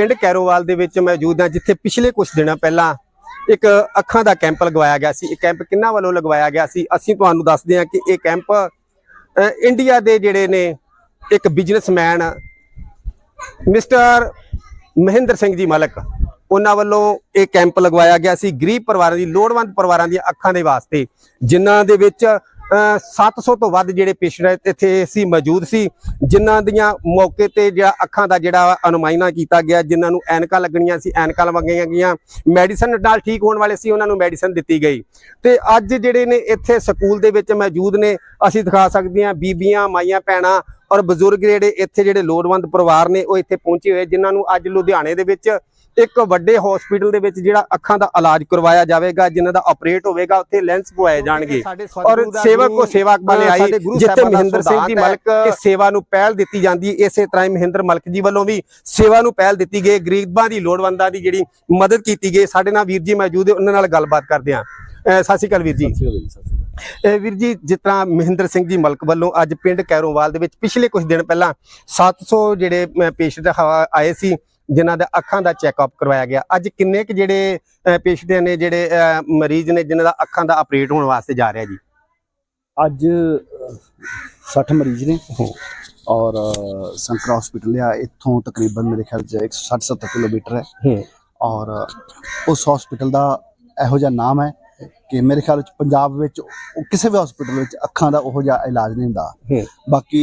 ਪਿੰਡ ਕੈਰੋਵਾਲ ਦੇ ਵਿੱਚ ਮੌਜੂਦ ਹਾਂ, ਜਿੱਥੇ ਪਿਛਲੇ ਕੁਝ ਦਿਨਾਂ ਪਹਿਲਾਂ ਇੱਕ ਅੱਖਾਂ ਦਾ ਕੈਂਪ ਲਗਵਾਇਆ ਗਿਆ ਸੀ। ਇਹ ਕੈਂਪ ਕਿੰਨਾ ਵੱਲੋਂ ਲਗਵਾਇਆ ਗਿਆ ਸੀ? ਅਸੀਂ ਤੁਹਾਨੂੰ ਦੱਸਦੇ ਹਾਂ ਕਿ ਇਹ ਕੈਂਪ ਇੰਡੀਆ ਦੇ ਜਿਹੜੇ ਨੇ, ਇੱਕ ਬਿਜ਼ਨਸਮੈਨ ਮਿਸਟਰ ਮਹਿੰਦਰ ਸਿੰਘ ਜੀ ਮਲਕ, ਉਹਨਾਂ ਵੱਲੋਂ ਇਹ ਕੈਂਪ ਲਗਵਾਇਆ ਗਿਆ ਸੀ। ਗਰੀਬ ਪਰਿਵਾਰਾਂ ਦੀ, ਲੋੜਵੰਦ ਪਰਿਵਾਰਾਂ ਦੀਆਂ ਅੱਖਾਂ ਦੇ ਵਾਸਤੇ, ਜਿਨ੍ਹਾਂ ਦੇ ਵਿੱਚ 700 ਤੋਂ ਵੱਧ ਜਿਹੜੇ ਪੇਸ਼ੈਂਟ ਇੱਥੇ ਸੀ ਮੌਜੂਦ ਸੀ, ਜਿਨ੍ਹਾਂ ਦੀਆਂ ਮੌਕੇ ਤੇ ਜਿਹੜਾ ਅੱਖਾਂ ਦਾ ਜਿਹੜਾ ਅਨੁਮਾਇਨਾ ਕੀਤਾ ਗਿਆ, ਜਿਨ੍ਹਾਂ ਨੂੰ ਐਨਕਾਂ ਲੱਗਣੀਆਂ ਸੀ, ਐਨਕਾਂ ਲਵਾਈਆਂ ਗਈਆਂ। ਮੈਡੀਸਨ ਨਾਲ ਠੀਕ ਹੋਣ ਵਾਲੇ ਸੀ, ਉਹਨਾਂ ਨੂੰ ਮੈਡੀਸਨ ਦਿੱਤੀ ਗਈ। ਤੇ ਅੱਜ ਜਿਹੜੇ ਨੇ ਇੱਥੇ ਸਕੂਲ ਦੇ ਵਿੱਚ ਮੌਜੂਦ ਨੇ, ਅਸੀਂ ਦਿਖਾ ਸਕਦੇ ਹਾਂ, ਬੀਬੀਆਂ, ਮਾਈਆਂ, ਭੈਣਾਂ ਔਰ ਬਜ਼ੁਰਗ ਜਿਹੜੇ ਇੱਥੇ ਜਿਹੜੇ ਲੋੜਵੰਦ ਪਰਿਵਾਰ ਨੇ, ਉਹ ਇੱਥੇ ਪਹੁੰਚੇ ਹੋਏ, ਜਿਨ੍ਹਾਂ ਨੂੰ ਅੱਜ ਲੁਧਿਆਣੇ ਦੇ ਵਿੱਚ ਇੱਕ ਵੱਡੇ ਹਸਪੀਟਲ ਦੇ ਵਿੱਚ ਜਿਹੜਾ ਅੱਖਾਂ ਦਾ ਇਲਾਜ ਕਰਵਾਇਆ ਜਾਵੇਗਾ ਜਿਨ੍ਹਾਂ ਦਾ ਆਪਰੇਟ ਹੋਵੇਗਾ ਉੱਥੇ ਲੈਂਸ ਪਵਾਏ ਜਾਣਗੇ। ਔਰ ਸੇਵਕ ਕੋ ਸੇਵਾ ਵਾਲੇ ਆਈ ਜਿੱਥੇ ਮਹਿੰਦਰ ਸਿੰਘ ਜੀ ਮਲਕ ਕਿ ਸੇਵਾ ਨੂੰ ਪਹਿਲ ਦਿੱਤੀ ਜਾਂਦੀ ਹੈ, ਇਸੇ ਤਰ੍ਹਾਂ ਹੀ ਮਹਿੰਦਰ ਮਲਕ ਜੀ ਵੱਲੋਂ ਵੀ ਸੇਵਾ ਨੂੰ ਪਹਿਲ ਦਿੱਤੀ ਗਈ ਗਰੀਬਾਂ ਦੀ ਲੋੜਵੰਦਾਂ ਦੀ ਜਿਹੜੀ ਮਦਦ ਕੀਤੀ ਗਈ ਸਾਡੇ ਨਾਲ ਵੀਰ ਜੀ ਮੌਜੂਦ ਹੈ ਉਹਨਾਂ ਨਾਲ ਗੱਲਬਾਤ ਕਰਦੇ ਹਾਂ। ਸਤਿ ਸ਼੍ਰੀ ਅਕਾਲ ਵੀਰ ਜੀ। ਇਹ ਵੀਰ ਜੀ ਜਿਸ ਤਰ੍ਹਾਂ ਮਹਿੰਦਰ ਸਿੰਘ ਜੀ ਮਲਕ ਵੱਲੋਂ ਅੱਜ ਪਿੰਡ ਕੈਰੋਵਾਲ ਦੇ ਵਿੱਚ ਪਿਛਲੇ ਕੁਝ ਦਿਨ ਪਹਿਲਾਂ 700 ਜਿਹੜੇ ਪੇਸ਼ੈਂਟ ਆਏ ਸੀ ਜਿਨ੍ਹਾਂ ਦਾ ਅੱਖਾਂ ਦਾ ਚੈੱਕਅਪ ਕਰਵਾਇਆ ਗਿਆ। ਅੱਜ ਕਿੰਨੇ ਕੁ ਜਿਹੜੇ ਪੇਸ਼ੈਂਟ ਨੇ ਜਿਹੜੇ ਮਰੀਜ਼ ਨੇ ਜਿਨ੍ਹਾਂ ਦਾ ਅੱਖਾਂ ਦਾ ਆਪਰੇਟ ਹੋਣ ਵਾਸਤੇ ਜਾ ਰਿਹਾ ਜੀ? ਅੱਜ ਅਹ, 60 ਮਰੀਜ਼ ਨੇ। ਔਰ ਸੰਕਰਾ ਹਸਪੀਟਲ ਆ ਇੱਥੋਂ ਤਕਰੀਬਨ ਮੇਰੇ ਖਿਆਲ ਚ 160-70 ਕਿਲੋਮੀਟਰ ਹੈ। ਔਰ ਉਸ ਹਸਪੀਟਲ ਦਾ ਇਹੋ ਜਿਹਾ ਨਾਮ ਹੈ ਕਿ ਮੇਰੇ ਖਿਆਲ ਚ ਪੰਜਾਬ ਵਿੱਚ ਕਿਸੇ ਵੀ ਹਸਪੀਟਲ ਵਿੱਚ ਅੱਖਾਂ ਦਾ ਉਹੋ ਜਿਹਾ ਇਲਾਜ ਨਹੀਂ ਹੁੰਦਾ। ਬਾਕੀ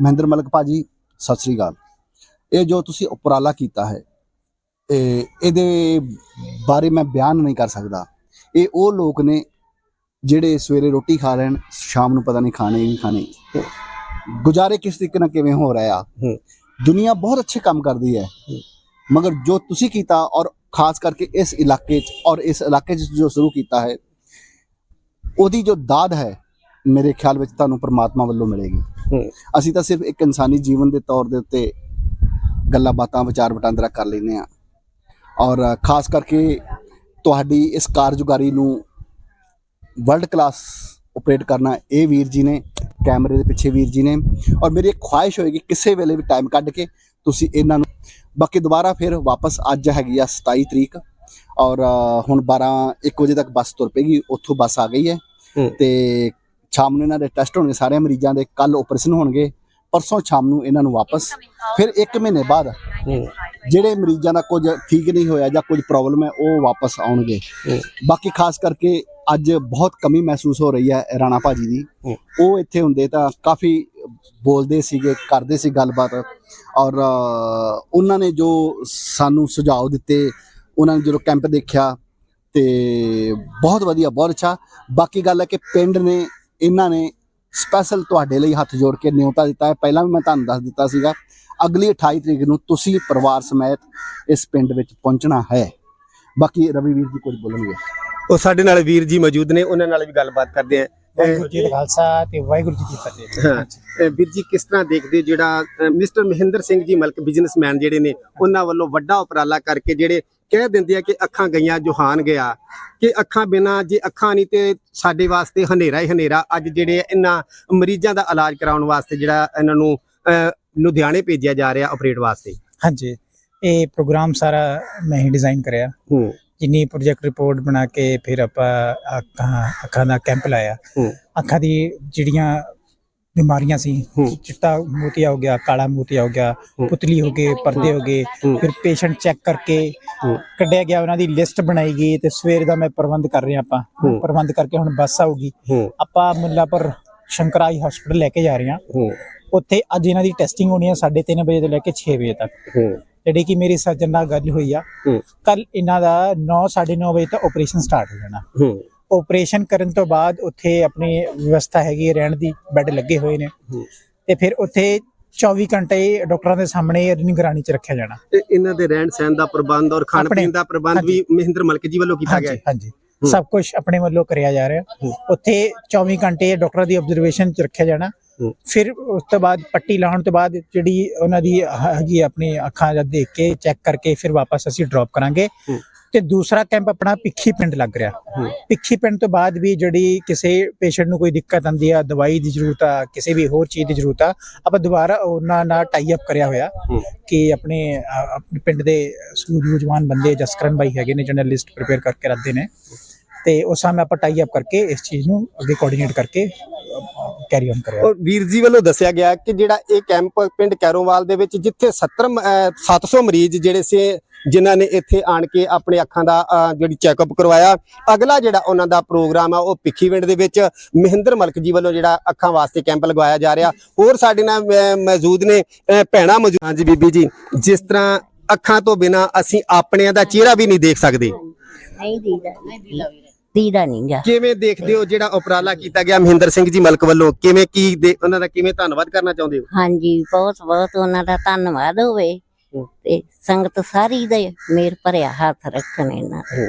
ਮਹਿੰਦਰ ਮਲਕ ਭਾਜੀ ਸਤਿ ਸ੍ਰੀ ਅਕਾਲ। ਇਹ ਜੋ ਤੁਸੀਂ ਉਪਰਾਲਾ ਕੀਤਾ ਹੈ ਇਹ ਇਹਦੇ ਬਾਰੇ ਮੈਂ ਬਿਆਨ ਨਹੀਂ ਕਰ ਸਕਦਾ। ਇਹ ਉਹ ਲੋਕ ਨੇ ਜਿਹੜੇ ਸਵੇਰੇ ਰੋਟੀ ਖਾ ਨੇ ਸ਼ਾਮ ਨੂੰ ਪਤਾ ਨਹੀਂ ਖਾਣੇ ਨਹੀਂ ਖਾਣੇ। ਗੁਜ਼ਾਰੇ ਕਿਸ ਤਰੀਕੇ ਨਾਲ ਕਿਵੇਂ ਹੋ ਰਿਹਾ? ਹੂੰ। ਦੁਨੀਆ ਬਹੁਤ ਅੱਛੇ ਕੰਮ ਕਰਦੀ ਹੈ। ਮਗਰ ਜੋ ਤੁਸੀਂ ਕੀਤਾ ਔਰ ਖਾਸ ਕਰਕੇ ਇਸ ਇਲਾਕੇ 'ਚ ਔਰ ਇਸ ਇਲਾਕੇ 'ਚ ਜੋ ਸ਼ੁਰੂ ਕੀਤਾ ਹੈ ਉਹਦੀ ਜੋ ਦਾਦ ਹੈ ਮੇਰੇ ਖਿਆਲ ਵਿੱਚ ਤੁਹਾਨੂੰ ਪ੍ਰਮਾਤਮਾ ਵੱਲੋਂ ਮਿਲੇਗੀ। ਅਸੀਂ ਤਾਂ ਸਿਰਫ ਇੱਕ ਇਨਸਾਨੀ ਜੀਵਨ ਦੇ ਤੌਰ ਦੇ ਉੱਤੇ ਗੱਲਾਂ ਬਾਤਾਂ ਵਿਚਾਰ ਵਟਾਂਦਰਾ ਕਰ ਲੈਂਦੇ ਆ ਔਰ ਖਾਸ ਕਰਕੇ ਤੁਹਾਡੀ ਇਸ ਕਾਰਜਕਾਰੀ ਨੂੰ ਵਰਲਡ ਕਲਾਸ ਆਪਰੇਟ ਕਰਨਾ ਇਹ ਵੀਰ ਜੀ ਨੇ ਕੈਮਰੇ ਦੇ ਪਿੱਛੇ ਵੀਰ ਜੀ ਨੇ। ਔਰ ਮੇਰੀ ਇੱਕ ਖੁਆਇਸ਼ ਹੋਏਗੀ ਕਿਸੇ ਵੇਲੇ ਵੀ ਟਾਈਮ ਕੱਢ ਕੇ ਤੁਸੀਂ ਇਹਨਾਂ ਨੂੰ ਬਾਕੀ ਦੁਬਾਰਾ ਫਿਰ ਵਾਪਸ ਅੱਜ ਹੈਗੀ ਆ 27 ਤਰੀਕ। ਔਰ ਹੁਣ 12 1 ਵਜੇ ਤੱਕ ਬੱਸ ਤੁਰ ਪਏਗੀ ਉੱਥੋਂ ਬੱਸ ਆ ਗਈ ਹੂੰ। ਤੇ ਸ਼ਾਮ ਨੂੰ ਇਹਨਾਂ ਦੇ ਟੈਸਟ ਹੋਣਗੇ ਸਾਰੇ ਮਰੀਜ਼ਾਂ ਦੇ ਕੱਲ ਆਪਰੇਸ਼ਨ ਹੋਣਗੇ। ਪਰਸੋਂ ਸ਼ਾਮ ਨੂੰ ਇਹਨਾਂ ਨੂੰ ਵਾਪਸ, ਫਿਰ 1 ਮਹੀਨੇ ਬਾਅਦ ਜਿਹੜੇ ਮਰੀਜ਼ਾਂ ਦਾ ਕੁਝ ਠੀਕ ਨਹੀਂ ਹੋਇਆ ਜਾਂ ਕੁਝ ਪ੍ਰੋਬਲਮ ਹੈ, ਉਹ ਵਾਪਸ ਆਉਣਗੇ। ਬਾਕੀ ਖਾਸ ਕਰਕੇ ਅੱਜ ਬਹੁਤ ਕਮੀ ਮਹਿਸੂਸ ਹੋ ਰਹੀ ਹੈ ਰਾਣਾ ਭਾਜੀ ਦੀ। ਉਹ ਇੱਥੇ ਹੁੰਦੇ ਤਾਂ ਕਾਫੀ ਬੋਲਦੇ ਸੀਗੇ, ਕਰਦੇ ਸੀ ਗੱਲਬਾਤ ਔਰ ਉਹਨਾਂ ਨੇ ਜੋ ਸਾਨੂੰ ਸੁਝਾਅ ਦਿੱਤੇ, ਉਹਨਾਂ ਨੇ ਜਦੋਂ ਕੈਂਪ ਦੇਖਿਆ ਤੇ ਬਹੁਤ ਵਧੀਆ, ਬਹੁਤ ਅੱਛਾ। ਬਾਕੀ ਗੱਲ ਹੈ ਕਿ ਪਿੰਡ ਨੇ, ਇਹਨਾਂ ਨੇ ਸਪੈਸ਼ਲ ਤੁਹਾਡੇ ਲਈ ਹੱਥ ਜੋੜ ਕੇ ਨਿਯੋਤਾ ਦਿੱਤਾ ਹੈ। ਪਹਿਲਾਂ ਵੀ ਮੈਂ ਤੁਹਾਨੂੰ ਦੱਸ ਦਿੱਤਾ ਸੀਗਾ ਅਗਲੀ 28 ਤਰੀਕ ਨੂੰ ਤੁਸੀਂ ਪਰਿਵਾਰ ਸਮੇਤ ਇਸ ਪਿੰਡ ਵਿੱਚ ਪਹੁੰਚਣਾ ਹੈ। ਬਾਕੀ ਰਵੀ ਵੀਰ ਜੀ ਕੁਝ ਬੋਲਣਗੇ। ਉਹ ਸਾਡੇ ਨਾਲ ਵੀਰ ਜੀ ਮੌਜੂਦ ਨੇ ਉਹਨਾਂ ਨਾਲ ਵੀ ਗੱਲਬਾਤ ਕਰਦੇ ਆ ਵਾਹਿਗੁਰੂ ਜੀ ਦਾ ਖਾਲਸਾ ਤੇ ਵਾਹਿਗੁਰੂ ਜੀ ਕੀ ਫਤਿਹ। ਵੀਰ ਜੀ ਕਿਸ ਤਰ੍ਹਾਂ ਦੇਖਦੇ ਹੋ ਜਿਹੜਾ ਮਿਸਟਰ ਮਹਿੰਦਰ ਸਿੰਘ ਜੀ ਮਲਕ ਬਿਜ਼ਨਸਮੈਨ ਜਿਹੜੇ ਨੇ ਉਹਨਾਂ ਵੱਲੋਂ ਵੱਡਾ ਉਪਰਾਲਾ ਕਰਕੇ ਜਿਹੜੇ ਕਹਿ ਦਿੰਦੇ ਆ ਕਿ ਅੱਖਾਂ ਗਈਆਂ ਜਹਾਨ ਗਿਆ। ਕਿ ਅੱਖਾਂ ਬਿਨਾ ਜੇ ਅੱਖਾਂ ਨਹੀਂ ਤੇ ਸਾਡੇ ਵਾਸਤੇ ਹਨੇਰਾ ਹੀ ਹਨੇਰਾ। ਅੱਜ ਜਿਹੜੇ ਇਹਨਾਂ ਮਰੀਜ਼ਾਂ ਦਾ ਇਲਾਜ ਕਰਾਉਣ ਵਾਸਤੇ ਜਿਹੜਾ ਇਹਨਾਂ ਨੂੰ ਲੁਧਿਆਣੇ ਭੇਜਿਆ ਜਾ ਰਿਹਾ ਆਪਰੇਟ ਵਾਸਤੇ। ਹਾਂਜੀ। ਇਹ ਪ੍ਰੋਗਰਾਮ ਸਾਰਾ ਮੈਂ ਹੀ ਡਿਜ਼ਾਈਨ ਕਰਿਆ। ਹੂੰ। ਜਿੰਨੀ ਪ੍ਰੋਜੈਕਟ ਰਿਪੋਰਟ ਬਣਾ ਕੇ ਫਿਰ ਆਪਾਂ ਅੱਖਾਂ ਅੱਖਾਂ ਦਾ ਕੈਂਪ ਲਾਇਆ। ਹੂੰ। ਅੱਖਾਂ ਦੀ ਜਿਹੜੀਆਂ ਬਿਮਾਰੀਆਂ ਚਿੱਟਾ ਮੋਤੀਆ ਹੋ ਗਿਆ ਕਾਲਾ ਮੋਤੀਆ ਹੋ ਗਿਆ ਹੂੰ। ਪੁਤਲੀ ਹੋ ਗਏ ਪਰਦੇ ਹੋ ਗਏ। ਫਿਰ ਪੇਸ਼ੈਂਟ ਚੈੱਕ ਕਰਕੇ। ਕੱਢਿਆ ਗਿਆ ਉਹਨਾਂ ਦੀ ਲਿਸਟ ਬਣਾਈ ਗਈ ਤੇ ਸਵੇਰ ਦਾ ਮੈਂ ਪ੍ਰਬੰਧ ਕਰ ਰਿਹਾ ਆਪਾਂ। ਪ੍ਰਬੰਧ ਕਰਕੇ ਹੁਣ ਬੱਸ ਆਊਗੀ। ਆਪਾਂ ਮੁੱਲਾਪੁਰ ਸ਼ੰਕਰਾਈ ਹਸਪੀਟਲ ਲੈ ਕੇ ਜਾ ਰਹੇ ਹਾਂ। ਉੱਥੇ ਅੱਜ ਇਹਨਾਂ ਦੀ ਟੈਸਟਿੰਗ ਹੋਣੀ ਹੈ 3:30 ਵਜੇ ਤੋਂ ਲੈ ਕੇ 6 ਵਜੇ ਤੱਕ। ਜਿਹੜੀ ਕਿ ਮੇਰੀ ਸਰਜਨ ਨਾਲ ਗੱਲ ਹੋਈ ਆ। ਕੱਲ ਇਹਨਾਂ ਦਾ 9:30 ਵਜੇ ਤੱਕ ਆਪਰੇਸ਼ਨ ਸਟਾਰਟ ਹੋ ਜਾਣਾ। ਆਪਰੇਸ਼ਨ ਕਰਨ ਤੋਂ ਬਾਅਦ ਉੱਥੇ ਆਪਣੀ ਵਿਵਸਥਾ ਹੈਗੀ ਰਹਿਣ ਦੀ ਬੈੱਡ ਲੱਗੇ ਹੋਏ ਨੇ। ਤੇ ਫਿਰ ਉੱਥੇ 24 ਘੰਟੇ ਡਾਕਟਰਾਂ ਦੇ ਸਾਹਮਣੇ ਨਿਗਰਾਨੀ 'ਚ ਰੱਖਿਆ ਜਾਣਾ ਤੇ ਇਹਨਾਂ ਦੇ ਰਹਿਣ ਸਹਿਣ ਦਾ ਪ੍ਰਬੰਧ ਔਰ ਖਾਣ ਪੀਣ ਦਾ ਪ੍ਰਬੰਧ ਵੀ ਮਹਿੰਦਰ ਮਲਕ ਜੀ ਵੱਲੋਂ ਕੀਤਾ ਗਿਆ ਹਾਂਜੀ ਹੈ ਹਾਂਜੀ ਹੂੰ। ਸਭ ਕੁਝ ਆਪਣੇ ਵੱਲੋਂ ਕਰਿਆ ਜਾ ਰਿਹਾ। ਉੱਥੇ 24 ਘੰਟੇ ਡਾਕਟਰ ਦੀ ਆਬਜ਼ਰਵੇਸ਼ਨ 'ਚ ਰੱਖਿਆ ਜਾਣਾ। ਫਿਰ ਉਸ ਤੋਂ ਬਾਅਦ ਪੱਟੀ ਲਾਉਣ ਤੋਂ ਬਾਅਦ ਜਿਹੜੀ ਉਹਨਾਂ ਦੀ ਹੈਗੀ ਆਪਣੀ ਅੱਖਾਂ ਜਦ ਦੇਖ ਕੇ ਚੈੱਕ ਕਰਕੇ ਫਿਰ ਵਾਪਸ ਅਸੀਂ ਡ੍ਰੌਪ ਕਰਾਂਗੇ। ਤੇ ਦੂਸਰਾ ਕੈਂਪ ਆਪਣਾ ਪਿੱਖੀ ਪਿੰਡ ਲੱਗ ਰਿਹਾ। ਪਿੱਖੀ ਪਿੰਡ ਤੋਂ ਬਾਅਦ ਵੀ ਜਿਹੜੀ ਕਿਸੇ ਪੇਸ਼ੈਂਟ ਨੂੰ ਕੋਈ ਦਿੱਕਤ ਆਉਂਦੀ ਆ ਦਵਾਈ ਦੀ ਜ਼ਰੂਰਤ ਆ ਕਿਸੇ ਵੀ ਹੋਰ ਚੀਜ਼ ਦੀ ਜ਼ਰੂਰਤ ਆ ਆਪਾਂ ਦੁਬਾਰਾ ਉਹਨਾਂ ਨਾਲ ਟਾਈ ਅਪ ਕਰਿਆ ਹੋਇਆ। ਕਿ ਆਪਣੇ ਆਪਣੇ ਪਿੰਡ ਦੇ ਸੂਝਵਾਨ ਬੰਦੇ ਜਸਕਰਨ ਬਾਈ ਹੈਗੇ ਨੇ ਜਿਹਨਾਂ ਲਿਸਟ ਪ੍ਰਿਪੇਅਰ ਕਰਕੇ ਰੱਖਦੇ ਨੇ। ਤੇ ਉਸ ਸਮੇਂ ਆਪਾਂ ਟਾਈ ਅਪ ਕਰਕੇ ਇਸ ਚੀਜ਼ ਨੂੰ ਅੱਗੇ ਕੋਆਰਡੀਨੇਟ ਕਰਕੇ ਕੈਰੀ ਔਨ ਕਰਿਆ। ਔਰ ਵੀਰ ਜੀ ਵੱਲੋਂ ਦੱਸਿਆ ਗਿਆ ਕਿ ਜਿਹੜਾ ਇਹ ਕੈਂਪ ਪਿੰਡ ਕੈਰੋਵਾਲ ਦੇ ਵਿੱਚ ਜਿੱਥੇ 70 ਮ- ਅਹ 700 ਮਰੀਜ਼ ਜਿਹੜੇ ਸੀ ਜਿਨ੍ਹਾਂ ਨੇ ਇੱਥੇ ਆਣ ਕੇ ਆਪਣੇ ਅੱਖਾਂ ਦਾ ਜਿਹੜੀ ਚੈੱਕਅਪ ਕਰਵਾਇਆ। ਅਗਲਾ ਜਿਹੜਾ ਉਹਨਾਂ ਦਾ ਪ੍ਰੋਗਰਾਮ ਆ ਉਹ ਭਿੱਖੀਵਿੰਡ ਦੇ ਵਿੱਚ ਮਹਿੰਦਰ ਮਲਕ ਜੀ ਵੱਲੋਂ ਜਿਹੜਾ ਅੱਖਾਂ ਵਾਸਤੇ ਕੈਂਪ ਲਗਵਾਇਆ ਜਾ ਰਿਹਾ। ਹੋਰ ਸਾਡੇ ਨਾਲ ਮੌਜੂਦ ਨੇ ਭੈਣਾਂ ਮੌਜੂਦ। ਹਾਂਜੀ ਬੀਬੀ ਜੀ ਜਿਸ ਤਰ੍ਹਾਂ ਅੱਖਾਂ ਤੋਂ ਬਿਨਾ ਅਸੀਂ ਆਪਣਿਆਂ ਦਾ ਚਿਹਰਾ ਵੀ ਨਹੀਂ ਦੇਖ ਸਕਦੇ। ਨਹੀਂ ਦੀਦਾ ਦੀਦਾ ਨਹੀਂ ਗਾ। ਕਿਵੇਂ ਦੇਖਦੇ ਹੋ ਜਿਹੜਾ ਉਪਰਾਲਾ ਕੀਤਾ ਗਿਆ ਮਹਿੰਦਰ ਸਿੰਘ ਜੀ ਮਲਕ ਵੱਲੋਂ? ਕਿਵੇਂ ਕੀ ਉਹਨਾਂ ਦਾ ਕਿਵੇਂ ਧੰਨਵਾਦ ਕਰਨਾ ਚਾਹੁੰਦੇ ਹੋ? ਹਾਂਜੀ ਬਹੁਤ ਬਹੁਤ ਉਹਨਾਂ ਦਾ ਧੰਨਵਾਦ ਹੋਵੇ। ਤੇ ਸੰਗਤ ਸਾਰੀ ਦੇ ਮੇਰ ਭਰਿਆ ਹੱਥ ਰੱਖਣ ਇਹਨਾਂ ਤੇ।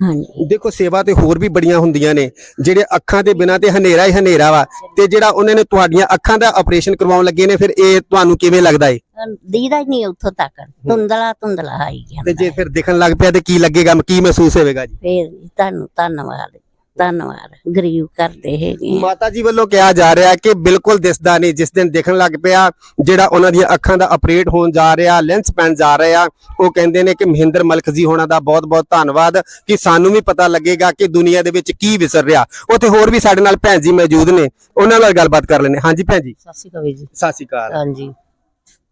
ਹਾਂਜੀ। ਦੇਖੋ ਸੇਵਾ ਤੇ ਹੋਰ ਵੀ ਬੜੀਆਂ ਹੁੰਦੀਆਂ ਨੇ ਜਿਹੜੇ ਅੱਖਾਂ ਦੇ ਬਿਨਾਂ ਤੇ ਹਨੇਰਾ ਹੀ ਹਨੇਰਾ ਵਾ ਤੇ ਜਿਹੜਾ ਉਹਨਾਂ ਨੇ ਤੁਹਾਡੀਆਂ ਅੱਖਾਂ ਦਾ ਆਪਰੇਸ਼ਨ ਕਰਵਾਉਣ ਲੱਗੇ ਨੇ ਫਿਰ ਇਹ ਤੁਹਾਨੂੰ ਕਿਵੇਂ ਲੱਗਦਾ ਏ? ਦੀਦਾ ਹੀ ਨਹੀਂ ਉੱਥੋਂ ਤੱਕ। ਧੁੰਦਲਾ ਧੁੰਦਲਾ ਆਈ ਤੇ ਜਾਂਦਾ ਜੇ ਫਿਰ ਦਿਖਣ ਲੱਗ ਪਿਆ ਤੇ ਕੀ ਲੱਗੇਗਾ ਕੀ ਮਹਿਸੂਸ ਹੋਵੇਗਾ ਜੀ? ਫੇਰ ਤੁਹਾਨੂੰ ਧੰਨਵਾਦ। ਧੰਨਵਾਦ ਗਰੀਬ ਕਰਦੇ ਹੈਗੇ ਆ। ਮਾਤਾ ਜੀ ਵੱਲੋਂ ਕਿਹਾ ਜਾ ਰਿਹਾ ਕਿ ਬਿਲਕੁਲ ਦਿਸਦਾ ਨਹੀਂ ਜਿਸ ਦਿਨ ਦਿਖਣ ਲੱਗ ਪਿਆ ਜਿਹੜਾ ਉਹਨਾਂ ਦੀਆਂ ਅੱਖਾਂ ਦਾ ਆਪਰੇਟ ਹੋਣ ਜਾ ਰਿਹਾ ਲੈਂਸ ਪੈਣ ਜਾ ਰਿਹਾ ਉਹ ਕਹਿੰਦੇ ਨੇ ਕਿ ਮਹਿੰਦਰ ਮਲਕ ਜੀ ਹੋਣਾ ਦਾ ਬਹੁਤ-ਬਹੁਤ ਧੰਨਵਾਦ ਕਿ ਸਾਨੂੰ ਵੀ ਪਤਾ ਲੱਗੇਗਾ ਕਿ ਦੁਨੀਆ ਦੇ ਵਿੱਚ ਕੀ ਵਿਸਰ ਰਿਹਾ। ਉੱਥੇ ਹੋਰ ਵੀ ਸਾਡੇ ਨਾਲ ਭੈਣ ਜੀ ਮੌਜੂਦ ਨੇ ਉਹਨਾਂ ਨਾਲ ਗੱਲਬਾਤ ਕਰ ਲੈਣੇ ਹਾਂਜੀ ਭੈਣ ਜੀ। ਸਤਿ ਸ਼੍ਰੀ ਅਕਾਲ ਵੀਰ ਜੀ। ਸਤਿ ਸ਼੍ਰੀ ਅਕਾਲ। ਹਾਂਜੀ।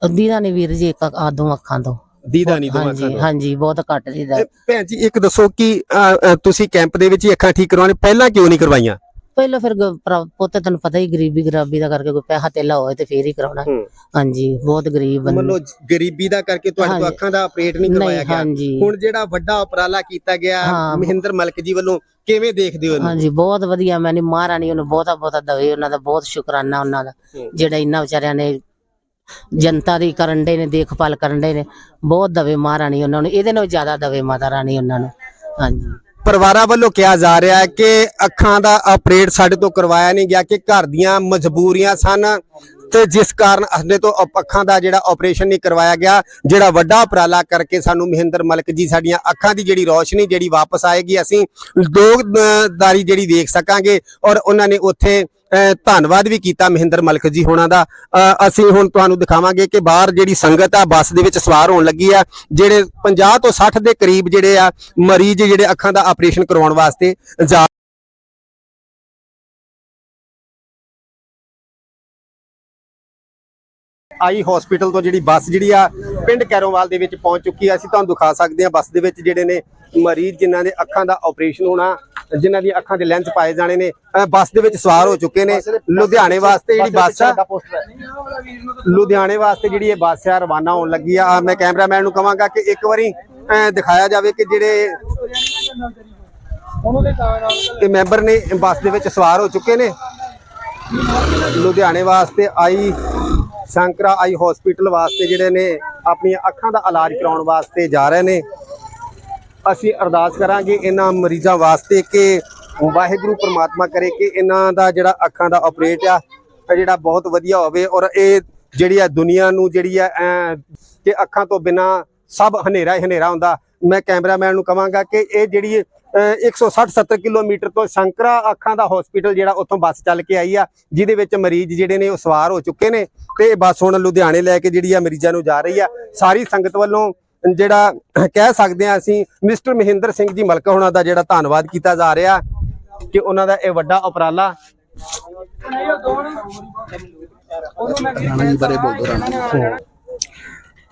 ਅੱਧੀ ਦਾ ਨਹੀਂ ਵੀਰ ਜੀ ਇੱਕ ਆ ਦੋ ਅੱਖਾਂ ਤੋਂ। ਦੀਦਾ ਨਹੀਂ ਦੋਵਾਂ ਹਾਂਜੀ ਹਾਂਜੀ ਬਹੁਤ ਘੱਟ ਦੀਦਾ ਤੋਂ। ਭੈਣ ਜੀ ਇੱਕ ਦੱਸੋ ਕਿ ਅ, ਅ, ਤੁਸੀਂ ਕੈਂਪ ਦੇ ਵਿੱਚ ਹੀ ਅੱਖਾਂ ਠੀਕ ਕਰਵਾਉਣੇ ਪਹਿਲਾਂ ਕਿਉਂ ਨਹੀਂ ਕਰਵਾਈਆਂ ਪਹਿਲਾਂ ਫਿਰ ਗ- ਭਰਾ- ਪੁੱਤ ਤੈਨੂੰ ਪਤਾ ਹੀ ਗਰੀਬੀ ਗਰਾਬੀ ਦਾ ਕਰਕੇ ਕੋਈ ਪੈਸਾ ਤੇਲਾ ਹੋਏ ਤੇ ਫੇਰ ਹੀ ਕਰਾਉਣਾ ਹੂੰ। ਹਾਂਜੀ ਬਹੁਤ ਗਰੀਬ ਬੰਦੇ ਮੰਨ ਗਰੀਬੀ ਦਾ ਕਰਕੇ ਤੁਹਾਡੇ ਤੋਂ ਹਾਂਜੀ। ਅੱਖਾਂ ਦਾ ਆਪਰੇਟ ਨਹੀਂ ਕਰਵਾਇਆ ਨਹੀਂ ਗਿਆ ਹਾਂਜੀ ਹੁਣ ਜਿਹੜਾ ਵੱਡਾ ਉਪਰਾਲਾ ਕੀਤਾ ਗਿਆ ਹਾਂ। ਮਹਿੰਦਰ ਮਲਕ ਜੀ ਵੱਲੋਂ ਕਿਵੇਂ ਦੇਖਦੇ ਹੋ ਇਹਨੂੰ ਹਾਂਜੀ ਬਹੁਤ ਵਧੀਆ ਮੈਨੇ ਮਹਾਰਾਣੀ ਉਹਨੂੰ ਬਹੁਤਾ ਬਹੁਤਾ ਦਵੇ ਉਹਨਾਂ ਦਾ ਬਹੁਤ ਸ਼ੁਕਰਾਨਾ ਉਹਨਾਂ ਦਾ ਹੂੰ। ਜਿਹੜਾ ਇੰਨਾ ਵਿਚਾਰਿਆਂ ਨੇ ਜਨਤਾ ਦੀ ਕਰਨ ਦੇ ਨੇ, ਦੇਖਭਾਲ ਕਰਨ ਦੇ ਨੇ। ਬਹੁਤ ਦਵੇ ਮਹਾਰਾਣੀ ਉਹਨਾਂ ਨੂੰ, ਇਹਦੇ ਨਾਲ ਜ਼ਿਆਦਾ ਦਵੇ ਮਾਤਾ ਰਾਣੀ ਉਹਨਾਂ ਨੂੰ। ਹਾਂਜੀ। ਪਰਿਵਾਰਾਂ ਵੱਲੋਂ ਕਿਹਾ ਜਾ ਰਿਹਾ ਹੈ ਕਿ ਅੱਖਾਂ ਦਾ ਆਪਰੇਟ ਸਾਡੇ ਤੋਂ ਕਰਵਾਇਆ ਨਹੀਂ ਗਿਆ, ਕਿ ਘਰ ਦੀਆਂ ਮਜਬੂਰੀਆਂ ਸਨ। ਤੇ ਜਿਸ ਕਾਰਨ ਸਾਡੇ ਤੋਂ ਅਪ- ਅੱਖਾਂ ਦਾ ਜਿਹੜਾ ਆਪਰੇਸ਼ਨ ਨਹੀਂ ਕਰਵਾਇਆ ਗਿਆ, ਜਿਹੜਾ ਵੱਡਾ ਉਪਰਾਲਾ ਕਰਕੇ ਸਾਨੂੰ ਮਹਿੰਦਰ ਮਲਕ ਜੀ ਸਾਡੀਆਂ ਅੱਖਾਂ ਦੀ ਜਿਹੜੀ ਰੋਸ਼ਨੀ ਜਿਹੜੀ ਵਾਪਸ ਆਏਗੀ, ਅਸੀਂ ਦਾਰੀ ਜਿਹੜੀ ਵੇਖ ਸਕਾਂਗੇ ਔਰ ਉਹਨਾਂ ਨੇ ਉੱਥੇ ਧੰਨਵਾਦ ਵੀ ਕੀਤਾ ਮਹਿੰਦਰ ਮਲਕ ਜੀ ਹੋਣਾ ਦਾ। ਅਸੀਂ ਹੁਣ ਤੁਹਾਨੂੰ ਦਿਖਾਵਾਂਗੇ ਕਿ ਬਾਹਰ ਜਿਹੜੀ ਸੰਗਤ ਆ, ਬੱਸ ਦੇ ਵਿੱਚ ਸਵਾਰ ਹੋਣ ਲੱਗੀ ਆ, ਜਿਹੜੇ 50 ਤੋਂ 60 ਦੇ ਕਰੀਬ ਜਿਹੜੇ ਆ, ਮਰੀਜ਼ ਜਿਹੜੇ ਅੱਖਾਂ ਦਾ ਆਪਰੇਸ਼ਨ ਕਰਵਾਉਣ ਵਾਸਤੇ ਜਾ ਆਈ ਹਸਪੀਟਲ ਤੋਂ ਜਿਹੜੀ ਬੱਸ ਜਿਹੜੀ ਆ ਪਿੰਡ ਕੈਰੋਵਾਲ ਦੇ ਵਿੱਚ ਪਹੁੰਚ ਚੁੱਕੀ ਆ। ਅਸੀਂ ਤੁਹਾਨੂੰ ਦਿਖਾ ਸਕਦੇ ਆ ਬੱਸ ਦੇ ਵਿੱਚ ਜਿਹੜੇ ਨੇ ਮਰੀਜ਼ ਜਿਨ੍ਹਾਂ ਦੇ ਅੱਖਾਂ ਦਾ ਆਪਰੇਸ਼ਨ ਹੋਣਾ ਜਿਨ੍ਹਾਂ ਦੀ ਅੱਖਾਂ ਦੇ ਲੈਂਸ ਪਾਏ ਜਾਣੇ ਨੇ ਬੱਸ ਦੇ ਵਿੱਚ ਸਵਾਰ ਹੋ ਚੁੱਕੇ ਨੇ। ਲੁਧਿਆਣੇ ਵਾਸਤੇ ਜਿਹੜੀ ਬੱਸ ਆ ਲੁਧਿਆਣੇ ਵਾਸਤੇ ਜਿਹੜੀ ਇਹ ਬੱਸ ਆ ਰਵਾਨਾ ਹੋਣ ਲੱਗੀ ਆ। ਮੈਂ ਕੈਮਰਾਮੈਨ ਨੂੰ ਕਹਾਂਗਾ ਕਿ ਇੱਕ ਵਾਰੀ ਦਿਖਾਇਆ ਜਾਵੇ ਕਿ ਜਿਹੜੇ ਇਹ ਮੈਂਬਰ ਨੇ ਬੱਸ ਦੇ ਵਿੱਚ ਸਵਾਰ ਹੋ ਚੁੱਕੇ ਨੇ। ਲੁਧਿਆਣੇ ਵਾਸਤੇ ਆਈ ਸ਼ੰਕਰਾ ਆਈ ਹਸਪੀਟਲ ਵਾਸਤੇ ਜਿਹੜੇ ਨੇ, ਆਪਣੀਆਂ ਅੱਖਾਂ ਦਾ ਇਲਾਜ ਕਰਾਉਣ ਵਾਸਤੇ ਜਾ ਰਹੇ ਨੇ। ਅਸੀਂ ਅਰਦਾਸ ਕਰਾਂਗੇ ਇਹਨਾਂ ਮਰੀਜ਼ਾਂ ਵਾਸਤੇ ਕਿ ਵਾਹਿਗੁਰੂ ਪ੍ਰਮਾਤਮਾ ਕਰੇ ਕਿ ਇਹਨਾਂ ਦਾ ਜਿਹੜਾ ਅੱਖਾਂ ਦਾ ਆਪਰੇਟ ਆ, ਇਹ ਜਿਹੜਾ ਬਹੁਤ ਵਧੀਆ ਹੋਵੇ ਔਰ ਇਹ ਜਿਹੜੀ ਆ ਦੁਨੀਆ ਨੂੰ ਜਿਹੜੀ ਆ, ਐਂ ਕਿ ਅੱਖਾਂ ਤੋਂ ਬਿਨਾ ਸਭ ਹਨੇਰਾ ਹੀ ਹਨੇਰਾ ਹੁੰਦਾ। ਮੈਂ ਕੈਮਰਾਮੈਨ ਨੂੰ ਕਹਾਂਗਾ ਕਿ ਇਹ ਜਿਹੜੀ 160 70 ਕਿਲੋਮੀਟਰ ਤੋਂ ਸ਼ੰਕਰਾ ਅੱਖਾਂ ਦਾ ਹਸਪੀਟਲ ਜਿਹੜਾ ਉੱਥੋਂ ਬੱਸ ਚੱਲ ਕੇ ਆਈ ਆ, ਜਿਹਦੇ ਵਿੱਚ ਮਰੀਜ਼ ਜਿਹੜੇ ਨੇ ਉਹ ਸਵਾਰ ਹੋ ਚੁੱਕੇ ਨੇ ਤੇ ਇਹ ਬੱਸ ਹੁਣ ਲੁਧਿਆਣੇ ਲੈ ਕੇ ਜਿਹੜੀ ਆ ਮਰੀਜ਼ਾਂ ਨੂੰ ਜਾ ਰਹੀ ਆ। ਸਾਰੀ ਸੰਗਤ ਵੱਲੋਂ ਜਿਹੜਾ ਕਹਿ ਸਕਦੇ ਆ ਅਸੀਂ, ਮਿਸਟਰ ਮਹਿੰਦਰ ਸਿੰਘ ਜੀ ਮਲਕਾ ਹੋਣਾ ਦਾ ਜਿਹੜਾ ਧੰਨਵਾਦ ਕੀਤਾ ਜਾ ਰਿਹਾ ਕਿ ਉਹਨਾਂ ਦਾ ਇਹ ਵੱਡਾ ਉਪਰਾਲਾ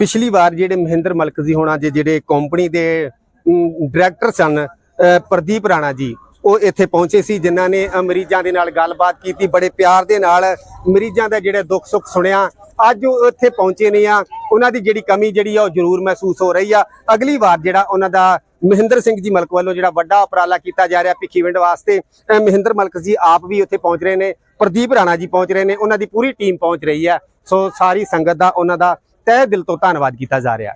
ਪਿਛਲੀ ਵਾਰ ਜਿਹੜੇ ਮਹਿੰਦਰ ਮਲਕ ਜੀ ਹੋਣਾ ਜੇ ਜਿਹੜੇ ਕੰਪਨੀ ਦੇ ਡਾਇਰੈਕਟਰ ਸਨ ਪ੍ਰਦੀਪ ਰਾਣਾ ਜੀ, ਉਹ ਇੱਥੇ ਪਹੁੰਚੇ ਸੀ, ਜਿਨ੍ਹਾਂ ਨੇ ਮਰੀਜ਼ਾਂ ਦੇ ਨਾਲ ਗੱਲਬਾਤ ਕੀਤੀ, ਬੜੇ ਪਿਆਰ ਦੇ ਨਾਲ ਮਰੀਜ਼ਾਂ ਦਾ ਜਿਹੜਾ ਦੁੱਖ ਸੁੱਖ ਸੁਣਿਆ। ਅੱਜ ਉਹ ਇੱਥੇ ਪਹੁੰਚੇ ਨੇ ਆ, ਉਹਨਾਂ ਦੀ ਜਿਹੜੀ ਕਮੀ ਜਿਹੜੀ ਆ, ਉਹ ਜ਼ਰੂਰ ਮਹਿਸੂਸ ਹੋ ਰਹੀ ਆ। ਅਗਲੀ ਵਾਰ ਜਿਹੜਾ ਉਹਨਾਂ ਦਾ ਮਹਿੰਦਰ ਸਿੰਘ ਜੀ ਮਲਕ ਵੱਲੋਂ ਜਿਹੜਾ ਵੱਡਾ ਉਪਰਾਲਾ ਕੀਤਾ ਜਾ ਰਿਹਾ ਭਿੱਖੀਵਿੰਡ ਵਾਸਤੇ ਮਹਿੰਦਰ ਮਲਕ ਜੀ ਆਪ ਵੀ ਉੱਥੇ ਪਹੁੰਚ ਰਹੇ ਨੇ, ਪ੍ਰਦੀਪ ਰਾਣਾ ਜੀ ਪਹੁੰਚ ਰਹੇ ਨੇ, ਉਹਨਾਂ ਦੀ ਪੂਰੀ ਟੀਮ ਪਹੁੰਚ ਰਹੀ ਹੈ ਸੋ ਸਾਰੀ ਸੰਗਤ ਦਾ ਉਹਨਾਂ ਦਾ ਤਹਿ ਦਿਲ ਤੋਂ ਧੰਨਵਾਦ ਕੀਤਾ ਜਾ ਰਿਹਾ।